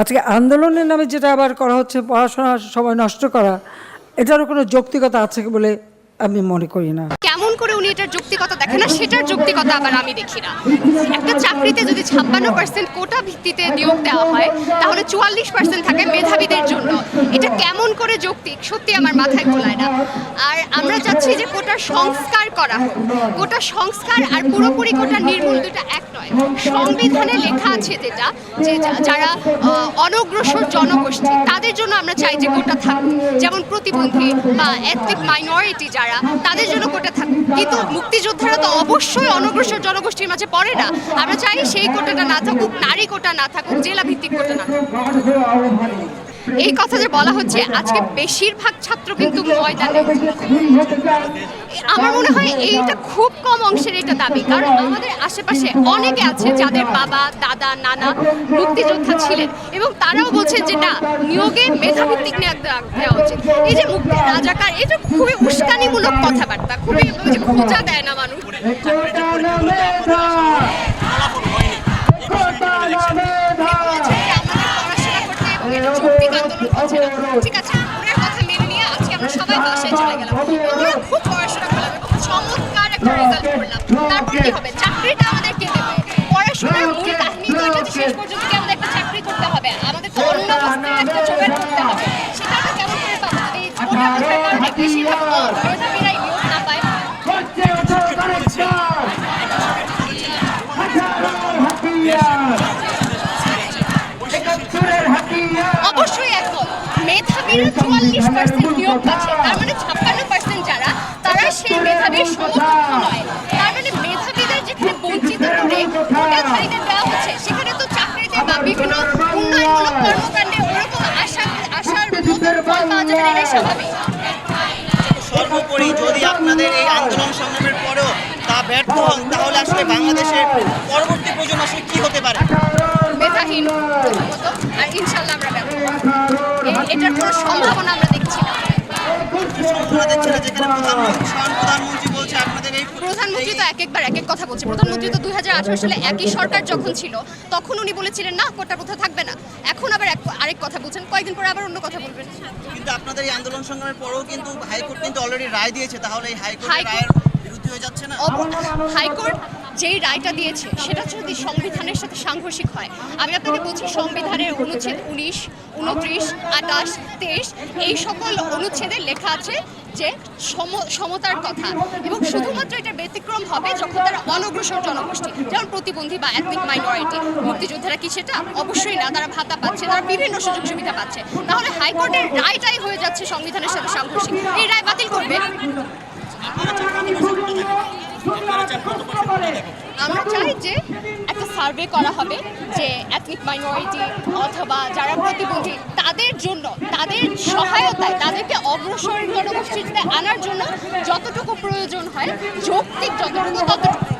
আজকে আন্দোলনের নামে যেটা আবার করা হচ্ছে পড়াশোনার সময় নষ্ট করা, এটারও কোনো যৌক্তিকতা আছে বলে আমি মনে করি না। কেমন করে উনি এটার যৌক্তিকতা দেখেন না, সেটার যৌক্তিকতা আবার আমি দেখি না। একটা চাকরিতে যদি ছাপ্পান্ন পার্সেন্ট কোটা ভিত্তিতে নিয়োগ দেওয়া হয়, তাহলে চুয়াল্লিশ পার্সেন্ট থাকে মেধাবীদের জন্য। এটা কেমন করে যৌক্তিক? সত্যি আমার মাথায় গোলায় না। আর আমরা চাচ্ছি যে কোটার সংস্কার করা হোক। কোটা সংস্কার আর পুরোপুরি কোটা নির্মূল দুটা নয় সংবিধানে লেখা আছে যেটা, যে যারা অনগ্রসর জনগোষ্ঠী, তাদের জন্য আমরা চাই যে কোটা থাকুক। যেমন প্রতিবন্ধী বা এথনিক মাইনরিটি যারা, তাদের জন্য কোটা থাকুক। কিন্তু মুক্তিযোদ্ধারা তো অবশ্যই অনগ্রসর জনগোষ্ঠীর মাঝে পড়ে না। আমরা চাই সেই কোটাটা না থাকুক, নারী কোটা না থাকুক জেলা ভিত্তিক কোটা না থাকুক। এই কথা যে বলা হচ্ছে আজকে বেশিরভাগ ছাত্র কিন্তু ময়দানে আমার মনে হয় এইটা খুব কম অংশের এটা দাবি কারণ আমাদের আশেপাশে অনেকে আছে যাদের বাবা দাদা নানা মুক্তিযোদ্ধা ছিলেন এবং তারাও বলছেন যে না নিয়োগে মেধাভিত্তিক নিয়োগ দেওয়া দেওয়া উচিত। এই যে মুক্তি রাজাকার এটা খুবই উস্কানিমূলক কথাবার্তা খুবই খোঁজা দেয় না মানুষ বলেছে যে আমাদের পড়াশোনা করতে এবং এটা যৌক্তিক আন্দোলন হচ্ছে না ঠিক আছে ওনার কথা মেনে নিয়ে আজকে আমরা সবাই বাসায় চলে গেলাম। আমরা খুব পড়াশোনা করলাম এবং চমৎকার একটা রেজাল্ট করলাম। তারপরে কি হবে? চাকরিটা আমাদের কে দেবে? পড়াশোনার মূল কাহিনী তো এটা শেষ পর্যন্ত কি আমাদের একটা চাকরি করতে হবে? আমাদের তো অন্য বস্তুর একটা জোগাড় করতে হবে। সেটা আমরা কেমন করে পাবো? এই কোটা কথার কারণে বেশিরভাগ মেধাবীরাই নিয়োগ মেধাবীরা চুয়াল্লিশ পার্সেন্ট নিয়োগ পাচ্ছে তার মানে ছাপ্পান্ন পার্সেন্ট যারা তারা সেই মেধাবীর সমকক্ষ নয়। তার মানে মেধাবীদের যেখানে বঞ্চিত করে কোটাধারীদের দেওয়া হচ্ছে সেখানে তো চাকরিতে বা বিভিন্ন উন্নয়নমূলক কর্মকাণ্ডে ওরকম আশা আশার মতো ফল পাওয়া যাবে এটাই স্বাভাবিক। সর্বোপরি যদি আপনাদের এই আন্দোলন সংগ্রামের পরেও তা ব্যর্থ হন প্রধানমন্ত্রী তো এক একবার এক এক কথা বলছে। প্রধানমন্ত্রী তো দুই সালে একই সরকার যখন ছিল তখন উনি বলেছিলেন না কোটা প্রথা থাকবে না। এখন আবার আরেক কথা বলছেন। কয়েকদিন পরে আবার অন্য কথা বলবেন। কিন্তু আপনাদের এই আন্দোলন সংগ্রামের পরেও কিন্তু হাইকোর্ট কিন্তু অলরেডি রায় দিয়েছে। তাহলে এই হাইকোর্টের রায়ের বিরুদ্ধে হয়ে যাচ্ছে না? হাইকোর্ট যেই রায়টা দিয়েছে সেটা যদি সংবিধানের সাথে সাংঘর্ষিক হয়। আমি আপনাকে বলছি সংবিধানের অনুচ্ছেদ উনিশ উনত্রিশ আটাশ তেইশ এই সকল অনুচ্ছেদে লেখা আছে যে সম- সমতার কথা। এবং শুধুমাত্র এটা ব্যতিক্রম হবে যখন তারা অনগ্রসর জনগোষ্ঠী যেমন প্রতিবন্ধী বা এথনিক মাইনরিটি মুক্তিযোদ্ধারা কি সেটা? অবশ্যই না তারা ভাতা পাচ্ছে তারা বিভিন্ন সুযোগ সুবিধা পাচ্ছে। তাহলে হাইকোর্টের রায়টাই হয়ে যাচ্ছে সংবিধানের সাথে সাংঘর্ষিক। এই রায় বাতিল করবে। আমরা চাই যে সার্ভে করা হবে যে অ্যাথলিক মাইনরিটি অথবা যারা প্রতিবন্ধী, তাদের জন্য, তাদের সহায়তায়, তাদেরকে অগ্রসর জনগোষ্ঠীতে আনার জন্য যতটুকু প্রয়োজন হয়, যৌক্তিক যতটুকু ততটুকু।